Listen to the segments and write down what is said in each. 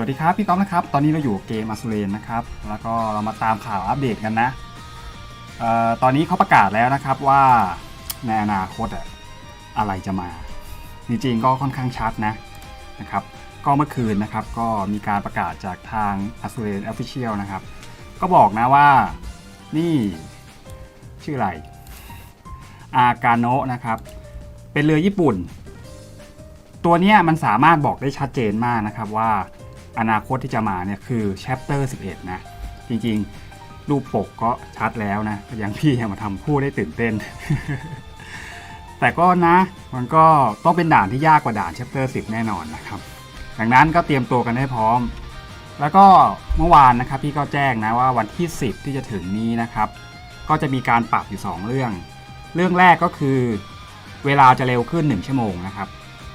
วัสดีครับ พี่ก๊อฟนะครับ ตอนนี้เราอยู่เกมอ s ูเรนนะครับ แล้วก็เรามาตามข่าวอัปเดตกันนะออตอนนี้เขาประกาศแล้วนะครับว่าในอนาคตอะอะไรจะมา จริงๆก็ค่อนข้างชัดนะนะครับ ก็เมื่อคืนนะครับก็มีการประกาศจากทางอ s ูเรนออฟฟิเชียลนะครับ ก็บอกนะว่านี่ชื่ออะไร อากาโนะนะครับ เป็นเรือญี่ปุ่น ตัวนี้มันสามารถบอกได้ชัดเจนมากนะครับว่า อนาคตที่จะมาเนี่ยคือ chapter 11 นะ จริงๆ รูปปกก็ชัดแล้วนะย่างพี่ยังมาทำพูดได้ตื่นเต้น แต่ก็นะมันก็ต้องเป็นด่านที่ยากกว่าด่าน chapter 10 แน่นอนนะครับ ดังนั้นก็เตรียมตัวกันให้พร้อม แล้วก็เมื่อวานนะครับพี่ก็แจ้งนะว่าวันที่ 10 ที่จะถึงนี้นะครับ ก็จะมีการปรับอยู่ 2 เรื่อง เรื่องแรกก็คือ เวลาจะเร็วขึ้น 1 ชั่วโมงนะครับ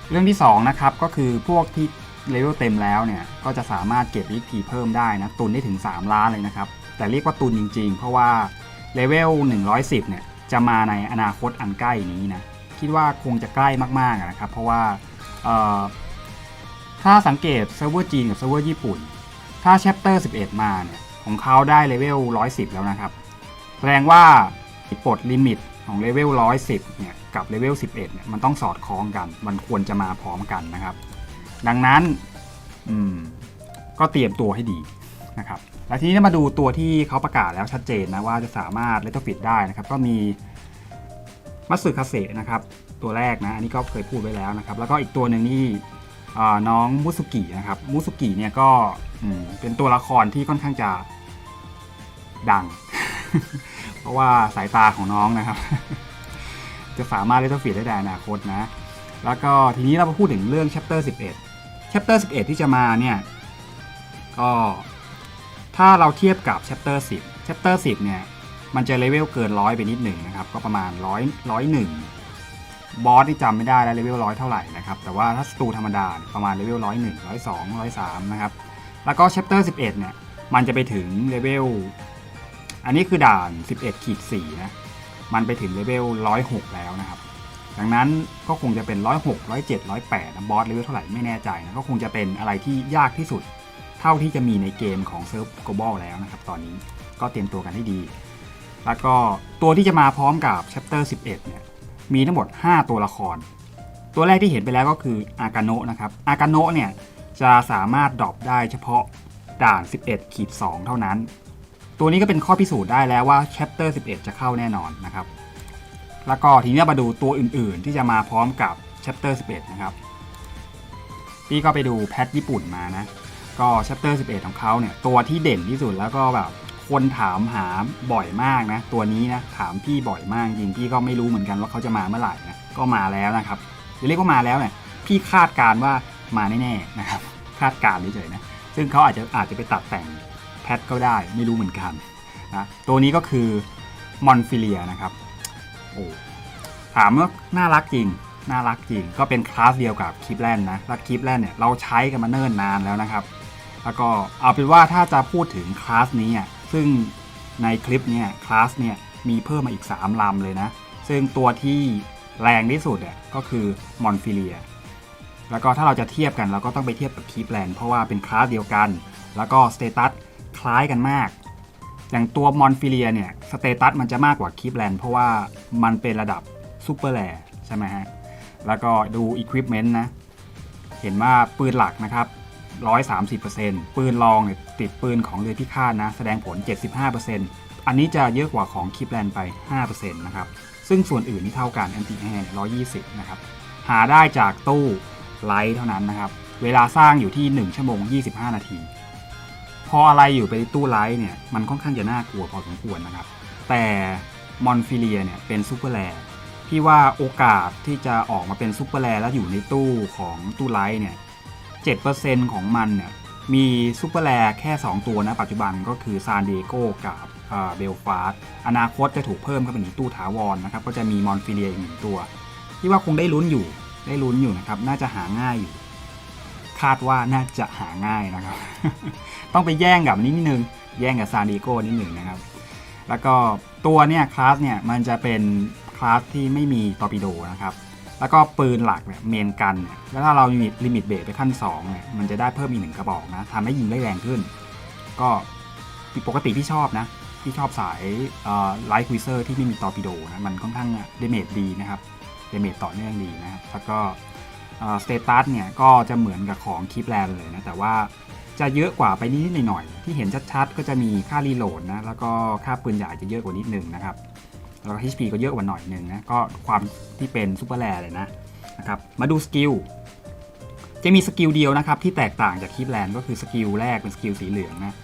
เรื่องที่2นะครับก็คือพวกที่ เลเวลเต็มแล้วเนี่ยก็จะสามารถเก็บ XP เพิ่มได้นะตุนได้ถึง 3 ล้านเลยนะครับ แต่เรียกว่าตุนจริงๆ เพราะว่าเลเวล110 เนี่ยจะมาในอนาคตอันใกล้นี้นะ คิดว่าคงจะใกล้มากๆนะครับ เพราะว่าถ้าสังเกตเซิร์ฟเวอร์จีนกับเซิร์ฟเวอร์ญี่ปุ่น ถ้า Chapter 11 มาเนี่ยของเขาได้เลเวล110 แล้วนะครับ แสดงว่าปลดลิมิตของเลเวล110 เนี่ยกับเลเวล11 เนี่ยมันต้องสอดคล้องกัน มันควรจะมาพร้อมกันนะครับ ดังนั้นก็เตรียมตัวให้ดีนะครับและทีนี้มาดูตัวที่เขาประกาศแล้วชัดเจนนะว่าจะสามารถเลตฟิตได้นะครับ ก็มีมัตสึคาเซนะครับ ตัวแรกนะอันนี้ก็เคยพูดไว้แล้วนะครับ แล้วก็อีกตัวหนึ่งนี่น้องมุสุกินะครับมุสุกิเนี่ยก็เป็นตัวละครที่ค่อนข้างจะดัง เพราะว่าสายตาของน้องนะครับ จะสามารถเลตฟิตได้ในอนาคตนะ แล้วก็ทีนี้เรามาพูดถึงเรื่อง chapter 11 chapter 11 ที่จะมาเนี่ยก็ถ้าเราเทียบกับ chapter 10 chapter 10 เนี่ย มันจะเลเวลเกินร้อยไปนิดหนึ่งนะครับ ก็ประมาณร้อยร้อยหนึ่งบอสที่จำไม่ได้แล้วเลเวลร้อยเท่าไหร่นะครับ แต่ว่าถ้าสตูธรรมดาประมาณเลเวลร้อยหนึ่งร้อยสองร้อยสามนะครับ แล้วก็ chapter 11 เนี่ย มันจะไปถึงเลเวล อันนี้คือด่าน 11ขีด4นะ มันไปถึงเลเวล106 แล้วนะครับ ดังนั้นก็คงจะเป็น 106 107 108นะบอสเลเวลเท่าไหร่ไม่แน่ใจนะก็คงจะเป็นอะไรที่ยากที่สุด เท่าที่จะมีในเกมของเซิร์ฟโกลบอลแล้วนะครับ ตอนนี้ก็เตรียมตัวกันให้ดี แล้วก็ตัวที่จะมาพร้อมกับ Chapter 11 เนี่ย มีทั้งหมด 5 ตัวละคร ตัวแรกที่เห็นไปแล้วก็คืออากาโนะนะครับอากาโนะเนี่ยจะสามารถดรอปได้เฉพาะด่าน 11ขีด2เท่านั้น ตัวนี้ก็เป็นข้อพิสูจน์ได้แล้วว่า Chapter 11 จะเข้าแน่นอนนะครับ แล้วก็ทีนี้มาดูตัวอื่นๆ ที่จะมาพร้อมกับ Chapter 11 นะครับ พี่ก็ไปดูแพทญี่ปุ่นมานะ ก็ Chapter 11 ของเขาเนี่ยตัวที่เด่นที่สุดแล้วก็แบบคนถามหาบ่อยมากนะ ตัวนี้นะถามพี่บ่อยมากจริงพี่ก็ไม่รู้เหมือนกันว่าเขาจะมาเมื่อไหร่นะก็มาแล้วนะครับจะเรียกว่ามาแล้วเนี่ยพี่คาดการว่ามาแน่ๆนะครับ คาดการเฉยๆนะซึ่งเขาอาจจะอาจจะไปตัดแต่งแพทก็ได้ไม่รู้เหมือนกันนะตัวนี้ก็คือมอนฟิเลียนะครับ โอ้ถามว่าน่ารักจริง น่ารักจริง ก็เป็นคลาสเดียวกับคลิปแลนนะแล้วคลิปแลนเนี่ยเราใช้กันมาเนิ่นนานแล้วนะครับ แล้วก็เอาเป็นว่าถ้าจะพูดถึงคลาสนี้อะซึ่งในคลิปเนี่ยคลาสเนี่ยมีเพิ่มมาอีก 3 ลำเลยนะ ซึ่งตัวที่แรงที่สุดอะก็คือมอนฟิเลีย แล้วก็ถ้าเราจะเทียบกันเราก็ต้องไปเทียบกับคลิปแลนเพราะว่าเป็นคลาสเดียวกัน แล้วก็สเตตัสคล้ายกันมาก อย่างตัวมอนฟิเลียเนี่ยสเตตัสมันจะมากกว่าคีปแลนด์เพราะว่ามันเป็นระดับซูเปอร์แรใช่ไหมฮะ แล้วก็ดูอุปกรณ์นะ เห็นว่าปืนหลักนะครับ 130%ปืนรองเนี่ยติดปืนของเรือพิฆาตนะ แสดงผล 75%อันนี้จะเยอะกว่าของคีปแลนด์ไป 5%นะครับ ซึ่งส่วนอื่นที่เท่ากัน anti air เนี่ย120 นะครับ หาได้จากตู้ไลท์เท่านั้นนะครับ เวลาสร้างอยู่ที่ 1 ชั่วโมง 25 นาที ออะไรอยู่ไปตู้ไลท์เนี่ยมันค่อนข้างจะน่ากลัวพอสมควรนะครับ แต่มอนฟิเลียเนี่ยเป็นซูเปอร์แรร์พี่ว่าโอกาสที่จะออกมาเป็นซูเปอร์แรร์แล้วอยู่ในตู้ของตู้ไลท์เนี่ย7%ของมันเนี่ยมีซูเปอร์แรร์แค่ 2 ตัวนะปัจจุบันก็คือซานดิเอโกกับเบลฟาสอนาคตจะถูกเพิ่มเข้าไปในตู้ถาวรนะครับ ก็จะมีมอนฟิเลียอีกหนึ่งตัวพี่ว่าคงได้ลุ้นอยู่ได้ลุ้นอยู่นะครับ น่าจะหาง่ายอยู่ คาดว่าน่าจะหาง่ายนะครับ ต้องไปแย่งกับนี้นิดนึง แย่งกับซานดิโก้นิดหนึ่งนะครับ แล้วก็ตัวเนี่ยคลาสเนี่ยมันจะเป็นคลาสที่ไม่มีตอร์ปิโดนะครับแล้วก็ปืนหลักเนี่ยเมนกันเนี่ยแล้วถ้าเรามีลิมิตเบรไปขั้น2เนี่ยมันจะได้เพิ่มอีกหนึ่งกระบอกนะทำให้ยิงได้แรงขึ้น ก็ปกติพี่ชอบนะพี่ชอบสายไลท์ควิเซอร์ที่ไม่มีตอร์ปิโดนะมันค่อนข้างเดเมจดีนะครับเดเมจต่อเนื่องดีนะครับแล้วก็ สเตตัสเนี่ยก็จะเหมือนกับของคีปแลนเลยนะแต่ว่าจะเยอะกว่าไปนิดหน่อย ที่เห็นชัดๆ ก็จะมีค่ารีโหลดนะแล้วก็ค่าปืนใหญ่จะเยอะกว่านิดนึงนะครับแล้วก็ HP ก็เยอะกว่าหน่อยนึงนะก็ความที่เป็นซูเปอร์แรร์เลยนะนะครับมาดูสกิลจะมีสกิลเดียวนะครับที่แตกต่างจากคลิปแลนก็คือสกิลแรกเป็นสกิลสีเหลืองนะ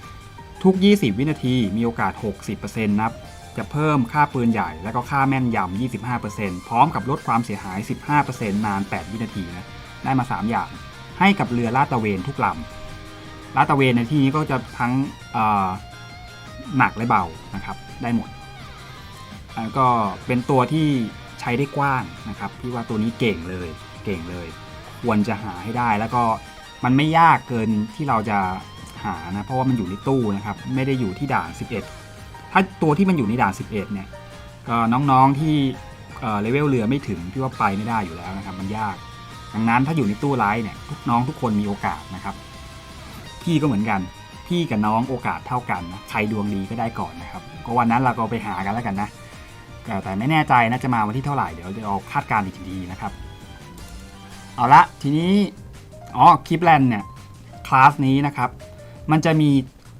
ทุก 20 วินาทีมีโอกาส 60%นับ จะเพิ่มค่าปืนใหญ่ แล้วก็ค่าแม่นยำ 25%พร้อมกับลดความเสียหาย 15%นาน 8 วินาทีนะได้มา 3 อย่าง ให้กับเรือลาดตระเวนทุกลำลาดตระเวนในที่นี้ก็จะทั้งหนักและเบานะครับ ได้หมดอ่าก็เป็นตัวที่ใช้ได้กว้างนะครับพี่ว่าตัวนี้เก่งเลยเก่งเลย ควรจะหาให้ได้แล้วก็มันไม่ยากเกินที่เราจะหานะเพราะว่ามันอยู่ในตู้นะครับ ไม่ได้อยู่ที่ด่าน 11 ถ้าตัวที่มันอยู่ในด่าน 11 เนี่ยก็น้องๆที่เลเวลเรือไม่ถึงพี่ว่าไปไม่ได้อยู่แล้วนะครับ มันยาก ดังนั้นถ้าอยู่ในตู้ไลท์เนี่ยทุกน้องทุกคนมีโอกาสนะครับ พี่ก็เหมือนกันพี่กับน้องโอกาสเท่ากันนะใครดวงดีก็ได้ก่อนนะครับก็วันนั้นเราก็ไปหากันแล้วกันนะแต่แต่ไม่แน่ใจนะจะมาวันที่เท่าไหร่เดี๋ยวเราคาดการณ์อีกทีนะครับ เอาละทีนี้อ๋อคลิปแลนเนี่ยคลาสนี้นะครับ มันจะมี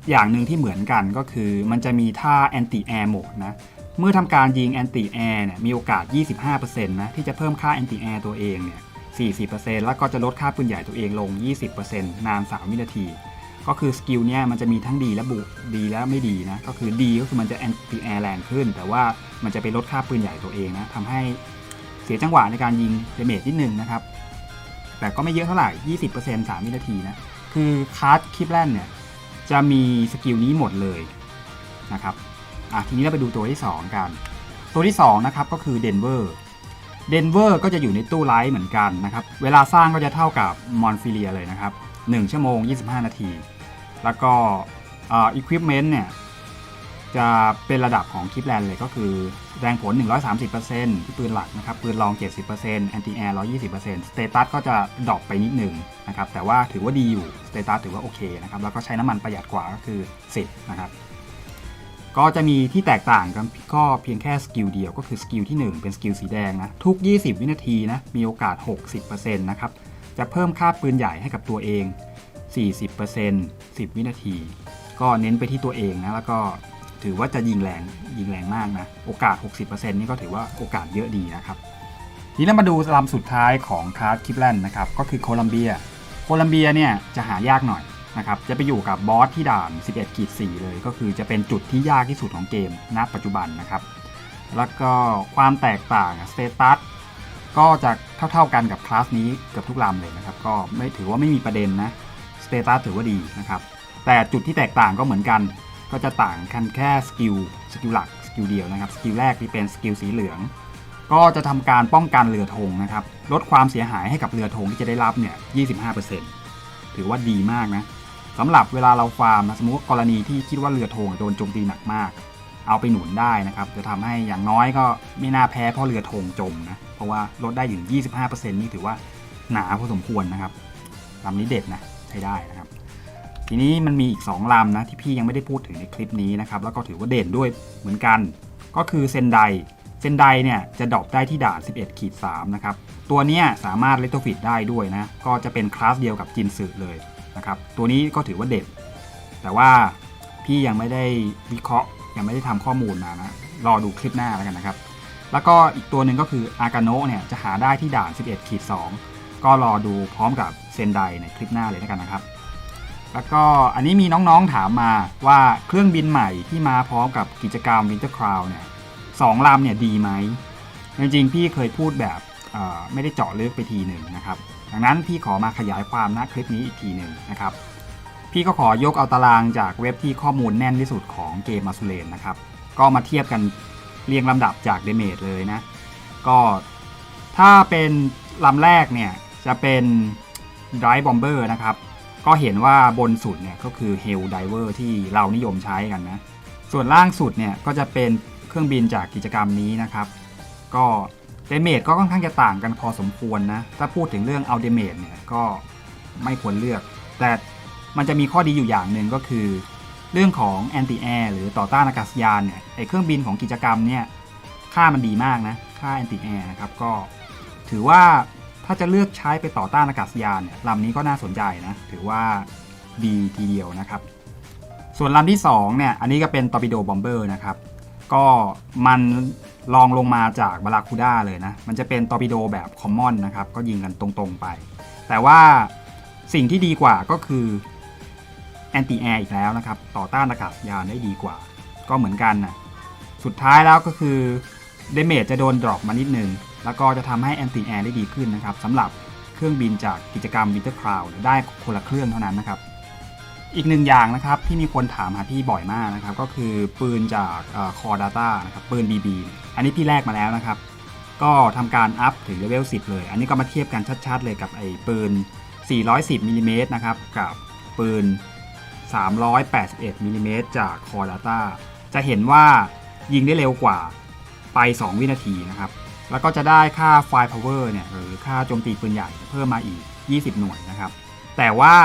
อย่างหนึ่งที่เหมือนกันก็คือมันจะมีท่า anti air mode นะเมื่อทำการยิง anti air เนี่ยมีโอกาส 25%นะที่จะเพิ่มค่า anti air ตัวเองเนี่ย40%แล้วก็จะลดค่าปืนใหญ่ตัวเองลง 20%นาน 3 วินาที ก็คือสกิลเนี่ยมันจะมีทั้งดีและบุดีและไม่ดีนะ ก็คือดีก็คือมันจะ anti air แรงขึ้น แต่ว่ามันจะไปลดค่าปืนใหญ่ตัวเองนะทำให้เสียจังหวะในการยิงเดเมจนิดนึงนะครับ แต่ก็ไม่เยอะเท่าไหร่ 20% 3 วินาทีนะ คือคาร์ดคลิปแลนเนี่ย จะมีสกิลนี้หมดเลยนะครับอะทีนี้เราไปดูตัวที่ 2 กัน ตัวที่2นะครับก็คือเดนเวอร์เดนเวอร์ก็จะอยู่ในตู้ไลท์เหมือนกันนะครับ เวลาสร้างก็จะเท่ากับมอนฟิเลียเลยนะครับ 1 ชั่วโมง 25 นาที แล้วก็อ่าอุปกรณ์เนี่ย จะเป็นระดับของคลิปแลนเลยก็คือแรงผล 130%ที่ปืนหลักนะครับ ปืนรอง 70% anti air 120%สเตตัสก็จะดรอปไปนิดหนึ่งนะครับ แต่ว่าถือว่าดีอยู่ สเตตัสถือว่าโอเคนะครับ แล้วก็ใช้น้ำมันประหยัดกว่าก็คือ 10 นะครับ ก็จะมีที่แตกต่างกันก็เพียงแค่สกิลเดียวก็คือสกิลที่ 1 เป็นสกิลสีแดงนะ ทุก 20 วินาทีนะ มีโอกาส 60%นะครับ จะเพิ่มค่าปืนใหญ่ให้กับตัวเอง 40% 10 วินาที ก็เน้นไปที่ตัวเองนะ แล้วก็ ถือว่าจะยิงแรงยิงแรงมากนะ โอกาส 60%นี่ก็ถือว่าโอกาสเยอะดีนะครับ ทีนี้มาดูลำสุดท้ายของคาร์ดคิปแลนด์นะครับ ก็คือโคลัมเบีย โคลัมเบียเนี่ยจะหายากหน่อยนะครับ จะไปอยู่กับบอสที่ด่าน 11ขีด4เลย ก็คือจะเป็นจุดที่ยากที่สุดของเกมณปัจจุบันนะครับ แล้วก็ความแตกต่างสเตตัสก็จะเท่าๆกันกับคลาสนี้เกือบทุกลำเลยนะครับ ก็ไม่ถือว่าไม่มีประเด็นนะสเตตัสถือว่าดีนะครับ แต่จุดที่แตกต่างก็เหมือนกัน ก็จะต่างกันแค่สกิลสกิลหลักสกิลเดียวนะครับสกิลแรกที่เป็นสกิลสีเหลือง ก็จะทำการป้องกันเรือธงนะครับลดความเสียหายให้กับเรือธงที่จะได้รับเนี่ย 25%ถือว่าดีมากนะสำหรับเวลาเราฟาร์มนะสมมติกรณีที่คิดว่าเรือธงโดนโจมตีหนักมาก เอาไปหนุนได้นะครับ จะทำให้อย่างน้อยก็ไม่น่าแพ้เพราะเรือธงจมนะเพราะว่าลดได้ถึง 25%นี่ถือว่าหนาพอสมควรนะครับลำนี้เด็ดนะใช้ได้นะครับ ทีนี้มันมีอีก 2ลำนะที่พี่ยังไม่ได้พูดถึงในคลิปนี้นะครับแล้วก็ถือว่าเด่นด้วยเหมือนกัน ก็คือเซนไดเซนไดเนี่ยจะดรอปได้ที่ด่าน 11ขีด3นะครับตัวนี้สามารถเลตโตฟิตได้ด้วยนะก็จะเป็นคลาสเดียวกับจินสึเลยนะครับตัวนี้ก็ถือว่าเด่นแต่ว่าพี่ยังไม่ได้วิเคราะห์ยังไม่ได้ทำข้อมูลมานะรอดูคลิปหน้าแล้วกันนะครับ แล้วก็อีกตัวหนึ่งก็คืออากาโนะเนี่ยจะหาได้ที่ด่าน 11ขีด2ก็รอดูพร้อมกับเซนไดในคลิปหน้าเลยแล้วกันนะครับ แล้วก็อันนี้มีน้องๆถามมาว่าเครื่องบินใหม่ที่มาพร้อมกับกิจกรรม Winter Crown เนี่ยสองลำเนี่ยดีไหม จริงๆ พี่เคยพูดแบบไม่ได้เจาะลึกไปทีหนึ่งนะครับ ดังนั้นพี่ขอมาขยายความณคลิปนี้อีกทีหนึ่งนะครับ พี่ก็ขอยกเอาตารางจากเว็บที่ข้อมูลแน่นที่สุดของเกมมาซูเลนนะครับ ก็มาเทียบกันเรียงลำดับจากเดเมจเลยนะ ก็ถ้าเป็นลำแรกเนี่ยจะเป็น Drive Bomber นะครับ ก็เห็นว่าบนสุดเนี่ยก็คือ Hell Diver ที่เรานิยมใช้กันนะ ส่วนล่างสุดเนี่ยก็จะเป็นเครื่องบินจากกิจกรรมนี้นะครับ ก็เดเมจก็ค่อนข้างจะต่างกันพอสมควรนะ ถ้าพูดถึงเรื่องเอาเดเมจเนี่ยก็ไม่ควรเลือก แต่มันจะมีข้อดีอยู่อย่างหนึ่งก็คือ เรื่องของแอนตี้แอร์หรือต่อต้านอากาศยานเนี่ยไอเครื่องบินของกิจกรรมเนี่ยค่ามันดีมากนะ ค่าแอนตี้แอร์นะครับก็ถือว่า ถ้าจะเลือกใช้ไปต่อต้านอากาศยานเนี่ยลำนี้ก็น่าสนใจนะ ถือว่าดีทีเดียวนะครับ ส่วนลำที่2เนี่ยอันนี้ก็เป็นตอร์ปิโดบอมเบอร์นะครับ ก็มันลองลงมาจากบาราคูด้าเลยนะ มันจะเป็นตอร์ปิโดแบบคอมมอนนะครับ ก็ยิงกันตรงๆไป แต่ว่าสิ่งที่ดีกว่าก็คือแอนตี้แอร์อีกแล้วนะครับ ต่อต้านอากาศยานได้ดีกว่า ก็เหมือนกันนะสุดท้ายแล้วก็คือเดเมจจะโดนดรอปมานิดนึง แล้วก็จะทำให้แอนตี้แอร์ได้ดีขึ้นนะครับสำหรับเครื่องบินจากกิจกรรมวินเตอร์คลาวได้คนละเครื่องเท่านั้นนะครับ อีกหนึ่งอย่างนะครับที่มีคนถามหาพี่บ่อยมากนะครับ ก็คือปืนจากคอ Data นะครับปืน BB อันนี้พี่แลกมาแล้วนะครับ ก็ทำการอัพถึงเลเวล10 เลย อันนี้ก็มาเทียบกันชัดๆเลยกับไอ้ปืน 410มิลลิเมตรนะครับกับปืน 381มิลลิเมตรจากคอ Data จะเห็นว่ายิงได้เร็วกว่าไป 2 วินาทีนะครับ แล้วก็จะได้ค่าไฟ power เนี่ยหรือค่าโจมตีปืนใหญ่เพิ่มมาอีก 20 หน่วยนะครับ แต่ว่า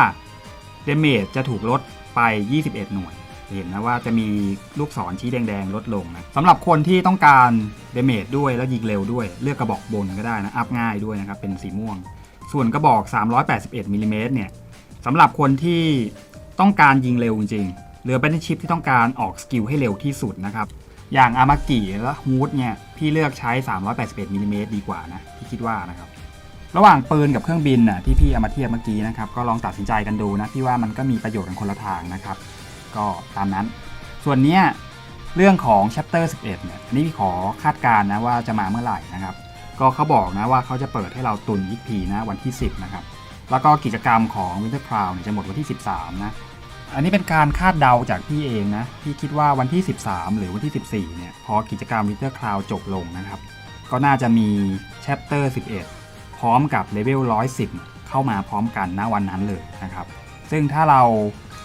เดเมจจะถูกลดไป 21 หน่วย เห็นนะว่าจะมีลูกศรชี้แดงๆ ลดลงนะสำหรับคนที่ต้องการเดเมจด้วยแล้วยิงเร็วด้วยเลือกกระบอกบนก็ได้นะ อัพง่ายด้วยนะครับ เป็นสีม่วง ส่วนกระบอก 381มิลลิเมตรเนี่ยสำหรับคนที่ต้องการยิงเร็วจริงๆเรือเป็นชิปที่ต้องการออกสกิลให้เร็วที่สุดนะครับ อย่างอามากิและฮูดเนี่ยพี่เลือกใช้ 381มิลลิเมตรดีกว่านะพี่คิดว่านะครับระหว่างปืนกับเครื่องบินน่ะที่พี่เอามาเทียบเมื่อกี้นะครับก็ลองตัดสินใจกันดูนะพี่ว่ามันก็มีประโยชน์กันคนละทางนะครับ ก็ตามนั้น ส่วนเนี้ยเรื่องของ chapter 11เนี่ยอันนี้พี่ขอคาดการณ์นะว่าจะมาเมื่อไหร่นะครับ ก็เขาบอกนะว่าเขาจะเปิดให้เราตุนยิปพีนะวันที่ 10 นะครับ แล้วก็กิจกรรมของ Winter Crown เนี่ยจะหมดวันที่ 13 นะ อันนี้เป็นการคาดเดาจากพี่เองนะ พี่คิดว่าวันที่ 13 หรือวันที่ 14 เนี่ย พอกิจกรรม Winter Crown จบลงนะครับ ก็น่าจะมี chapter 11 พร้อมกับเลเวล 110 เข้ามาพร้อมกันณวันนั้นเลยนะครับ ซึ่งถ้าเรา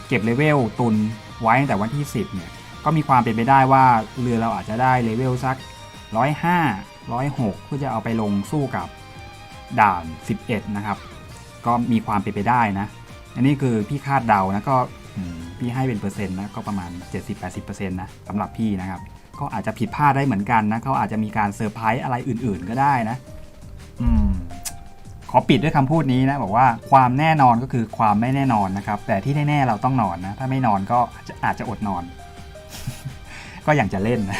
เก็บเลเวลตุนไว้ตั้งแต่วันที่ 10 เนี่ย ก็มีความเป็นไปได้ว่าเรือเราอาจจะได้เลเวลสัก 105 106 เพื่อจะเอาไปลงสู้กับด่าน 11 นะครับ ก็มีความเป็นไปได้นะ อันนี้คือพี่คาดเดานะก็ พี่ให้เป็นเปอร์เซ็นต์นะก็ประมาณ 70-80%นะสำหรับพี่นะครับก็อาจจะผิดพลาดได้เหมือนกันนะเขาอาจจะมีการเซอร์ไพรส์อะไรอื่น ๆ ก็ได้นะ อืมขอปิดด้วยคำพูดนี้นะบอกว่าความแน่นอนก็คือความไม่แน่นอนนะครับ แต่ที่แน่ๆเราต้องนอนนะ ถ้าไม่นอนก็อาจจะอาจจะอดนอน ก็อย่างจะเล่นนะ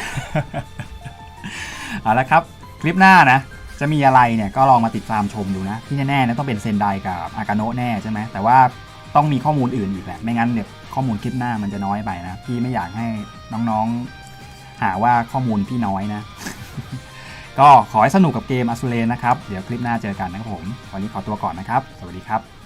เอาละครับคลิปหน้านะ จะมีอะไรเนี่ยก็ลองมาติดตามชมดูนะ ที่แน่ๆนะต้องเป็นเซนไดกับอากาโนะแน่ใช่ไหมแต่ว่า ต้องมีข้อมูลอื่นอีกแหละ ไม่งั้นเนี่ยข้อมูลคลิปหน้ามันจะน้อยไปนะ พี่ไม่อยากให้น้องๆ หาว่าข้อมูลพี่น้อยนะ ก็ขอให้สนุกกับเกมอสูเลนนะครับ เดี๋ยวคลิปหน้าเจอกันนะครับผม วันนี้ขอตัวก่อนนะครับ สวัสดีครับ